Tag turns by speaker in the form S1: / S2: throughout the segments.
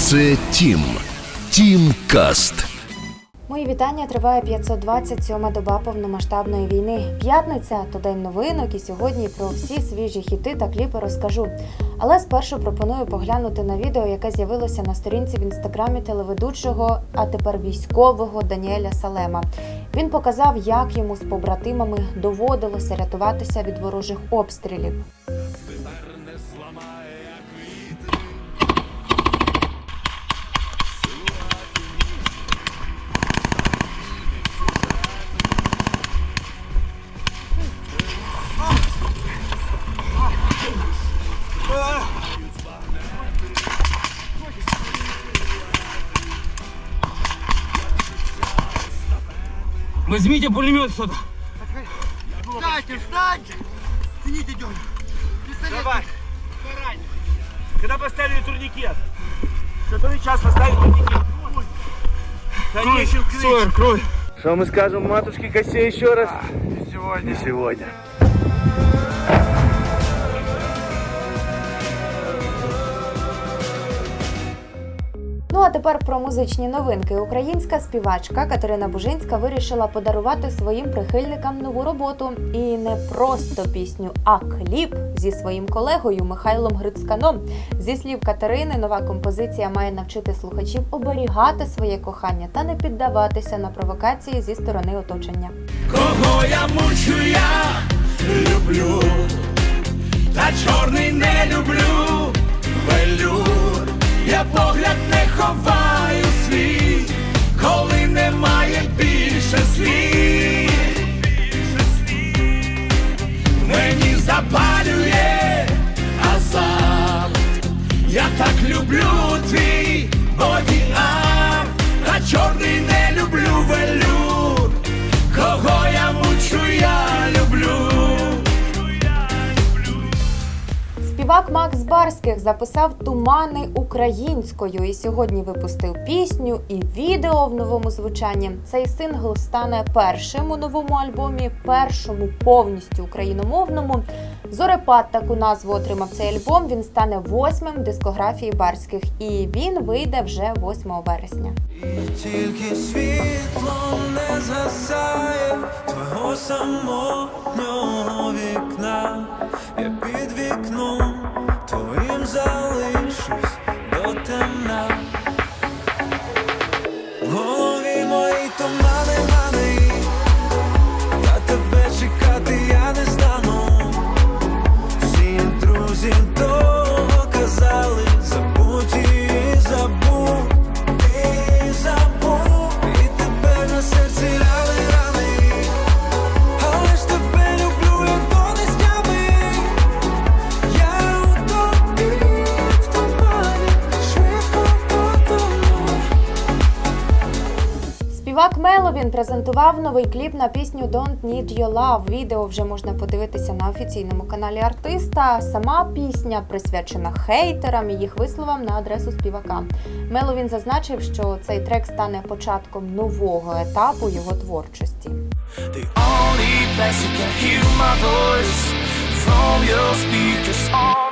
S1: Це Тім. Тім Каст.
S2: Мої вітання триває 527 доба повномасштабної війни. П'ятниця то день новинок, і сьогодні про всі свіжі хіти та кліпи розкажу. Але спершу пропоную поглянути на відео, яке з'явилося на сторінці в інстаграмі телеведучого, а тепер військового Даніеля Салема. Він показав, як йому з побратимами доводилося рятуватися від ворожих обстрілів.
S3: Возьмите пулемет сюда.
S4: Встаньте, встаньте! Тяните идем!
S3: Давай. Когда поставили турникет? Который час поставили турникет? Конечно, кровь, кровь. Что мы скажем матушке Косе еще раз?
S4: Не сегодня.
S3: Не сегодня.
S2: Ну а тепер про музичні новинки. Українська співачка Катерина Бужинська вирішила подарувати своїм прихильникам нову роботу. І не просто пісню, а кліп зі своїм колегою Михайлом Грицьканом. Зі слів Катерини, нова композиція має навчити слухачів оберігати своє кохання та не піддаватися на провокації зі сторони оточення.
S5: Кого я мучу, я люблю,
S2: Kowal Макс Барських записав тумани українською і сьогодні випустив пісню і відео в новому звучанні. Цей сингл стане першим у новому альбомі, першому повністю україномовному. Зорепад таку назву отримав цей альбом. Він стане восьмим в дискографії Барських, і він вийде вже 8 вересня.
S5: Тільки світло не згасає твого самотнього вікна. Я під
S2: Меловін презентував новий кліп на пісню Don't Need Your Love. Відео вже можна подивитися на офіційному каналі артиста. Сама пісня присвячена хейтерам і їх висловам на адресу співака. Меловін зазначив, що цей трек стане початком нового етапу його творчості.
S5: The only place you can hear my voice from your speakers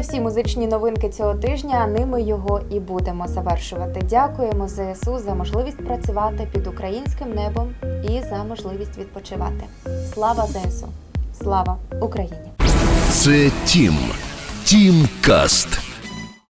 S2: Всі музичні новинки цього тижня. Ними його і будемо завершувати. Дякуємо ЗСУ за можливість працювати під українським небом і за можливість відпочивати. Слава ЗСУ! Слава Україні!
S1: Це Тім. Тім Каст.